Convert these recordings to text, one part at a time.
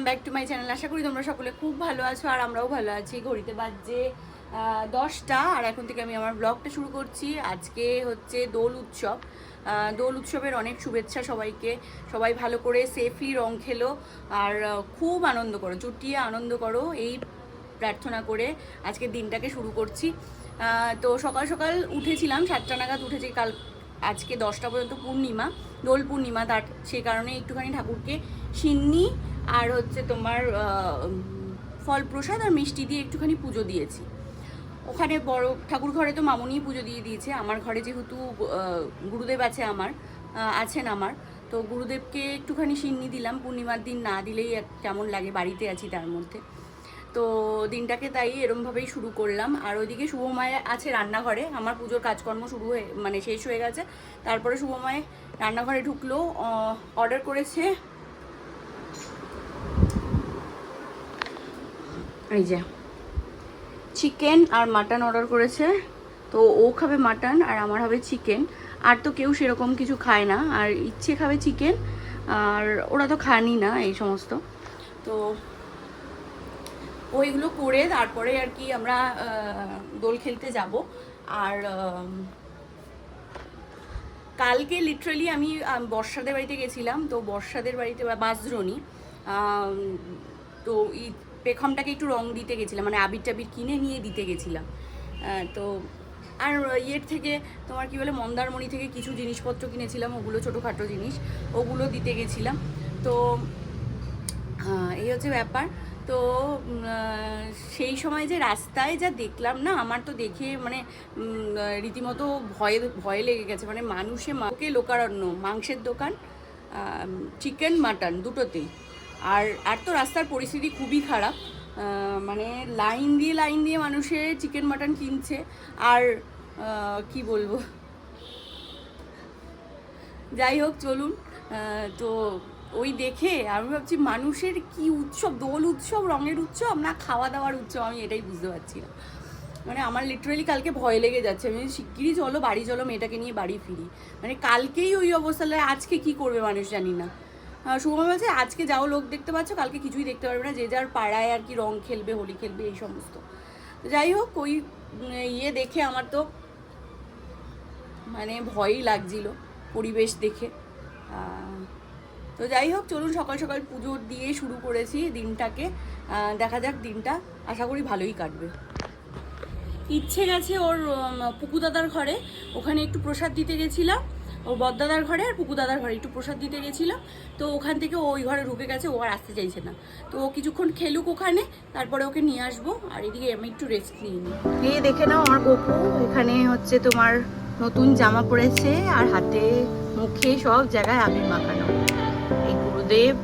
Welcome back to my channel আশা করি তোমরা সকলে খুব ভালো আছো আর আমরাও ভালো আছি। ঘড়িতে বাজছে দশটা আর এখন থেকে আমি আমার ব্লগটা শুরু করছি। আজকে হচ্ছে দোল উৎসব। দোল উৎসবের অনেক শুভেচ্ছা সবাইকে। সবাই ভালো করে সেফলি রং খেলো আর খুব আনন্দ করো, চুটিয়ে আনন্দ করো। এই প্রার্থনা করে আজকে দিনটাকে শুরু করছি। তো সকাল সকাল উঠেছিলাম, সাতটা নাগাদ উঠেছি। কাল, আজকে দশটা পর্যন্ত পূর্ণিমা, দোল পূর্ণিমা, তার সেই কারণে একটুখানি ঠাকুরকে সিন্নি আর হচ্ছে তোমার ফল প্রসাদ আর মিষ্টি দিয়ে একটুখানি পুজো দিয়েছি। ওখানে বড় ঠাকুর ঘরে তো মামুনি পুজো দিয়ে দিয়েছে। আমার ঘরে যেহেতু গুরুদেব আছে আমার আছেন আমার, তো গুরুদেবকে একটুখানি সিন্নি দিলাম। পূর্ণিমার দিন না দিলেই কেমন লাগে, বাড়িতে আছি তার মধ্যে। তো দিনটাকে তাই এরমভাবেই শুরু করলাম। আর ওইদিকে শুভমায় আছে রান্নাঘরে। আমার পুজোর কাজকর্ম শুরু হয়ে মানে শেষ হয়ে গেছে। তারপরে শুভমায় রান্নাঘরে ঢুকলো অর্ডার করেছে এই যে। চিকেন আর মাটন অর্ডার করেছে। তো ও খাবে মাটন আর আমার হবে চিকেন আর তো কেউ সেরকম কিছু খায় না। আর ইচ্ছে খাবে চিকেন আর ওরা তো খানই না এই সমস্ত। তো ওইগুলো করে তারপরে আর কি আমরা দোল খেলতে যাব। আর কালকে লিটারালি আমি বর্ষাদের বাড়িতে গেছিলাম। তো বর্ষাদের বাড়িতে বা তো ই পেখমটাকে একটু রং দিতে গেছিলাম মানে আবির টাবির কিনে নিয়ে দিতে গেছিলাম। তো আর ইয়ের থেকে তোমার কি বলে, মন্দারমণি থেকে কিছু জিনিসপত্র কিনেছিলাম, ওগুলো ছোটোখাটো জিনিস, ওগুলো দিতে গেছিলাম। তো এই হচ্ছে ব্যাপার। তো সেই সময় যে রাস্তায় যা দেখলাম না, আমার তো দেখে মানে রীতিমতো ভয়ে ভয়ে লেগে গেছে। মানে মানুষে মাকে লোকারণ্য, মাংসের দোকান চিকেন, মাটন দুটোতেই। আর আর তো রাস্তার পরিস্থিতি খুবই খারাপ। মানে লাইন দিয়ে লাইন দিয়ে মানুষে চিকেন মাটন কিনছে। আর কি বলব? যাই হোক, চলুন। তো ওই দেখে আমি ভাবছি, মানুষের কি উৎসব? দোল উৎসব, রঙের উৎসব, না খাওয়া দাওয়ার উৎসব? আমি এটাই বুঝতে পারছি না। মানে আমার লিটারালি কালকে ভয় লেগে যাচ্ছে। আমি শিগগিরই চলো, বাড়ি চলো, মেয়েটাকে নিয়ে বাড়ি ফিরি। মানে কালকেই ওই অবস্থা আজকে কি করবে মানুষ জানি না। শুভমা বলছে আজকে যাও লোক দেখতে পাচ্ছ কালকে কিছুই দেখতে পারবে না। যে যার পাড়ায় আর কি রং খেলবে হোলি খেলবে এই সমস্ত। যাই হোক ওই ইয়ে দেখে আমার তো মানে ভয়ই লাগছিল পরিবেশ দেখে। তো যাই হোক চলুন সকাল সকাল পুজো দিয়ে শুরু করেছি দিনটাকে। দেখা যাক দিনটা আশা করি ভালোই কাটবে। ইচ্ছে গেছে ওর উম, পুকু দাদার ঘরে। ওখানে একটু প্রসাদ দিতে গেছিলাম। ওর বদদাদার ঘরে আর পুকু দাদার ঘরে, একটু প্রসাদ দিতে গেছিল। তো ওখান থেকে ওই ঘরে ঢুকে গেছে, ও আর আসতে চাইছে না। তো ও কিছুক্ষণ খেলুক ওখানে, তারপরে ওকে নিয়ে আসব, আর এদিকে আমি একটু রেস্ট নিয়ে নিই। এই দেখে নাও আমার গপু, এখানে হচ্ছে তোমার নতুন জামা পরেছে আর হাতে মুখে সব জায়গায় আবির মাখানো। এই গুরুদেব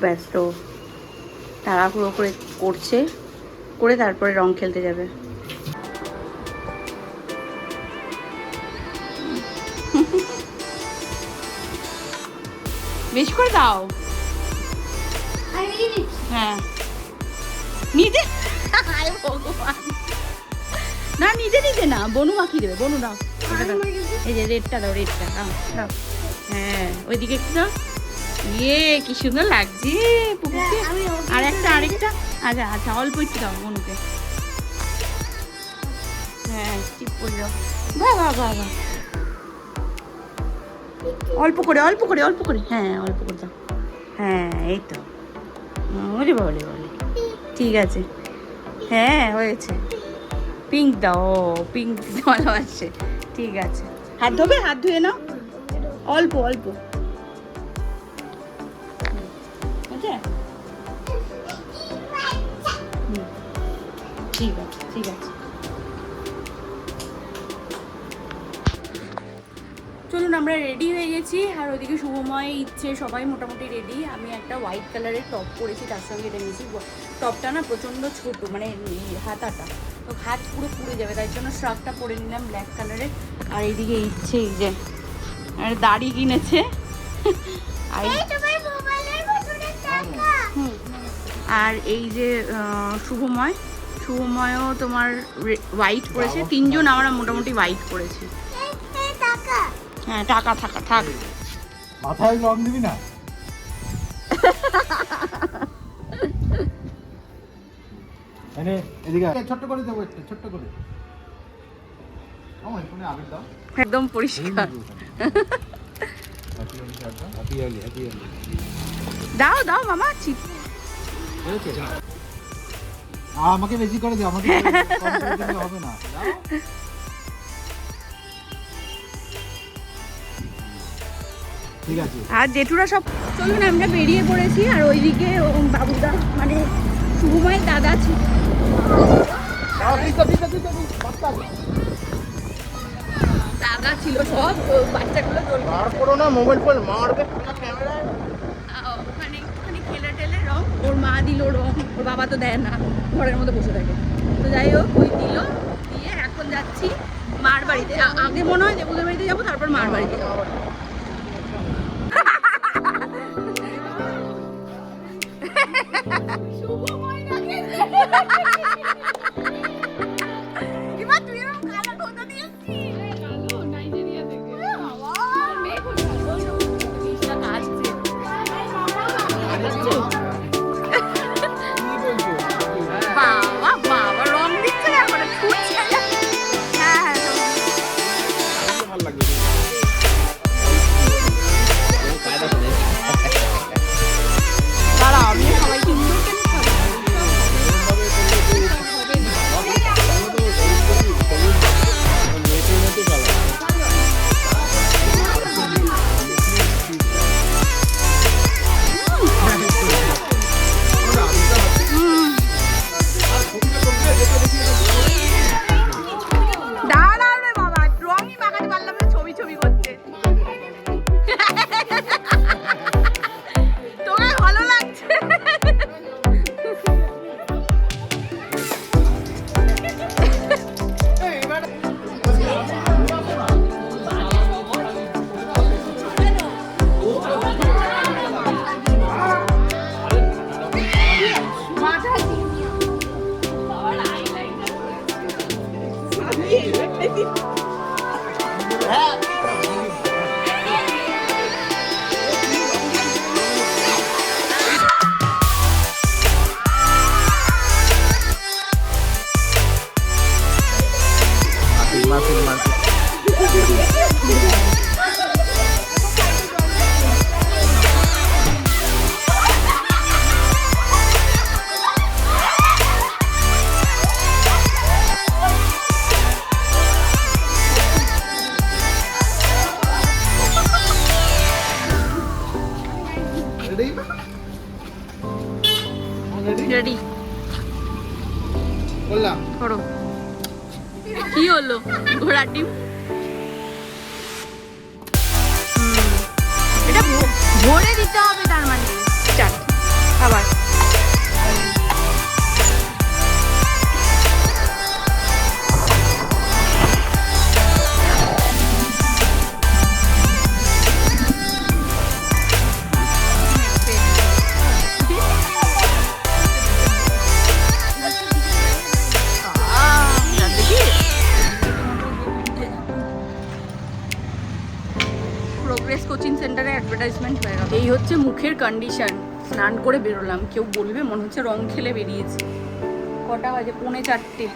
ব্যস্ত। তাড়াহুড়ো করে করছে করে তারপরে রং খেলতে যাবে। বেশি করে দাও। হ্যাঁ। নিজে? না নিজে নিজে না বনু মাখি দেবে বনু দাও। দাও। এই যে রেডটা দাও রেডটা দাও দাও। হ্যাঁ ওইদিকে একটু দাও। ইয়ে কি সুন্দর লাগছে পুকুরকে। আর একটা আরেকটা। আচ্ছা আচ্ছা অল্প একটু দাও মনুকে হ্যাঁ ঠিক করে দাও। বাহ বাহ অল্প করে অল্প করে অল্প করে। হ্যাঁ অল্প করে দাও। হ্যাঁ এই তো। বলে বলে বলে ঠিক আছে। হ্যাঁ হয়েছে। পিঙ্ক দাও পিঙ্ক ভালোবাসে। ঠিক আছে। হাত ধোবে? হাত ধুয়ে নাও। অল্প অল্প। ঠিক আছে ঠিক আছে। চলুন আমরা রেডি হয়ে গেছি। আর ওদিকে শুভময় ইচ্ছে সবাই মোটামুটি রেডি আমি একটা হোয়াইট কালারের টপ পরেছি তার সঙ্গে এটা নিয়েছি। টপটা না প্রচণ্ড ছোট মানে হাতাটা। তো হাত পুরো পুড়ে যাবে তাই জন্য শ্রাকটা পরে নিলাম ব্ল্যাক কালারের আর এইদিকে ইচ্ছে এই যে আর দাড়ি কিনেছে। আর এই যে শুভময় শুভময়ও তোমার হোয়াইট পরেছে তিনজন আমরা মোটামুটি হোয়াইট পরেছি হ্যাঁ টাকা থাকা থাক। মাথায় রং দিবি না? একদম পরিষ্কার। দাও দাও মামা চিপ। আমাকে বেশি করে দিও আমাকে হবে না। আর জেঠুরা সব চলুন আমরা বেরিয়ে পড়েছি আর ওইদিকে বাবুদা মানে শুভময়ের দাদা ছিল দাদা ছিল সব বাচ্চাগুলো মার করো না মোবাইল ফোন মারবে ক্যামেরায় আহ, ওখানে ওখানে খেলে টেলে রং ওর মা দিল রং, ওর বাবা তো দেয় না, ঘরের মধ্যে বসে থাকে। তো যাই হোক, ওই দিল, দিয়ে এখন যাচ্ছি মার বাড়িতে। আগে মনে হয় দেবুদের বাড়িতে যাব, তারপর মার বাড়িতে যাব। এবার বললাম করো। কি হলো? ঘোড়া ডিম? হুম, এটা ভো- ভরে দিতে হবে তার মানে। আবার কন্ডিশন স্নান করে বেরোলাম, কেউ বলবে মনে হচ্ছে রং খেলে বেরিয়েছি। কটা বাজে? পৌনে চারটে।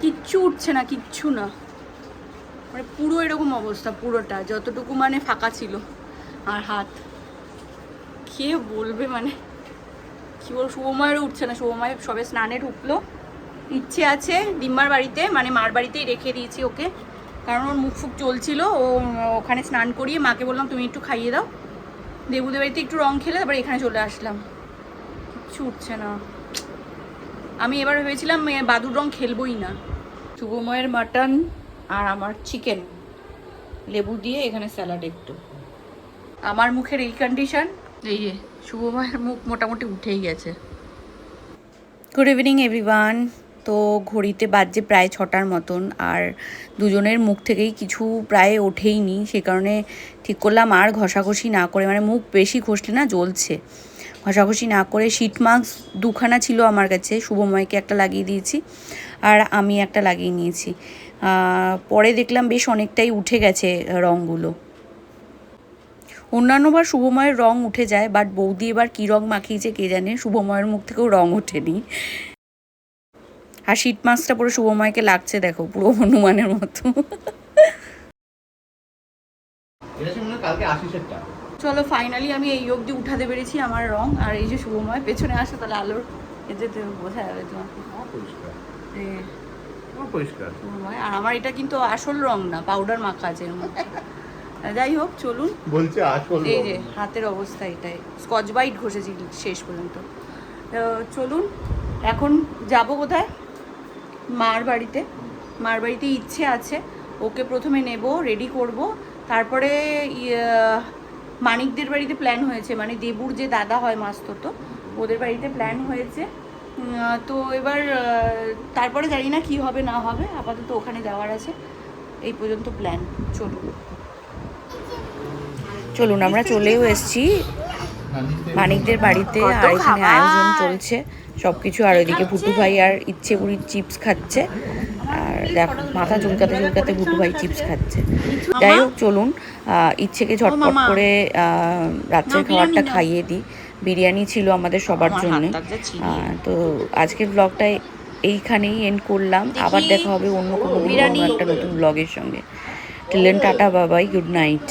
কিচ্ছু উঠছে না, কিচ্ছু না। মানে পুরো এরকম অবস্থা, পুরোটা, যতটুকু মানে ফাঁকা ছিল, আর হাত। কে বলবে মানে? কি বল শুভময়েরও উঠছে না শুভময় সবে স্নানে ঢুকলো। ইচ্ছে আছে ডিম্বার বাড়িতে মানে মার বাড়িতেই রেখে দিয়েছি ওকে। কারণ ওর মুখ ফুক চলছিল, ও, ওখানে স্নান করিয়ে মাকে বললাম, তুমি একটু খাইয়ে দাও। দেবুদের বাড়িতে একটু রং খেলে তারপরে এখানে চলে আসলাম। কিচ্ছু উঠছে না। আমি এবার ভেবেছিলাম বাদুর রং খেলবই না। শুভময়ের মাটন আর আমার চিকেন, লেবু দিয়ে এখানে স্যালাড একটু। আমার মুখের এই কন্ডিশন এই যে শুভময়ের মুখ মোটামুটি উঠেই গেছে। গুড ইভিনিং এভরিওয়ান তো ঘড়িতে বাজছে প্রায় ছটার মতন আর দুজনের মুখ থেকেই কিছু প্রায় ওঠেইনি। সে কারণে ঠিক করলাম আর ঘষাঘষি না করে মানে মুখ বেশি ঘষলে না জ্বলছে। ঘষাঘষি না করে শীট মাস্ক দুখানা ছিল আমার কাছে, শুভময়কে একটা লাগিয়ে দিয়েছি আর আমি একটা লাগিয়ে নিয়েছি। পরে দেখলাম বেশ অনেকটাই উঠে গেছে রঙগুলো। অন্যান্যবার শুভময়ের রং উঠে যায় বাট বৌদি এবার কী রং মাখিয়েছে কে জানে, শুভময়ের মুখ থেকেও রং ওঠেনি। আর শীত মাছটা পুরো শুভময়কে লাগছে দেখো পুরো হনুমানের মতো। হয় চলো ফাইনালি আমি এই অবধি উঠাতে পেরেছি আমার রং আর এই যে শুভময় পেছনে আসে তাহলে আলোর এতে তো বোঝা যাবে তোমাকে পরিষ্কার। যে আমার পরিষ্কার। শুভময় আর আমার এটা কিন্তু আসল রং না পাউডার মাখা আছে এর মধ্যে। যাই হোক চলুন। বলছে আসল এই যে হাতের অবস্থা এটাই। স্কচ বাইট ঘষেছি শেষ পর্যন্ত। তো চলুন এখন যাব কোথায়? মার বাড়িতে। মার বাড়িতে ইচ্ছে আছে। ওকে প্রথমে নেব রেডি করব। তারপরে ইয়ে, মানিকদের বাড়িতে প্ল্যান হয়েছে। মানে দেবুর যে দাদা হয় মাস্ততো ওদের বাড়িতে প্ল্যান হয়েছে। তো এবার তারপরে জানি না কি হবে না হবে। আপাতত ওখানে যাওয়ার আছে। এই পর্যন্ত প্ল্যান চলুন। চলুন আমরা চলেও এসেছি। মানিকদের বাড়িতে আর এখানে আয়োজন চলছে। সবকিছু আর ওইদিকে ভুটু ভাই আর ইচ্ছে বুড়ির চিপস খাচ্ছে। আর দেখ মাথা চুলকাতে চুলকাতে ভুটু ভাই চিপস খাচ্ছে। যাই হোক চলুন ইচ্ছেকে ঝটপট করে রাত্রের খাবারটা খাইয়ে দিই। বিরিয়ানি ছিল আমাদের সবার জন্য। তো আজকের ব্লগটা এইখানেই এন্ড করলাম। আবার দেখা হবে অন্য কোনো দিন অন্য একটা নতুন ব্লগের সঙ্গে। টিলেন টাটা বাবাই গুড নাইট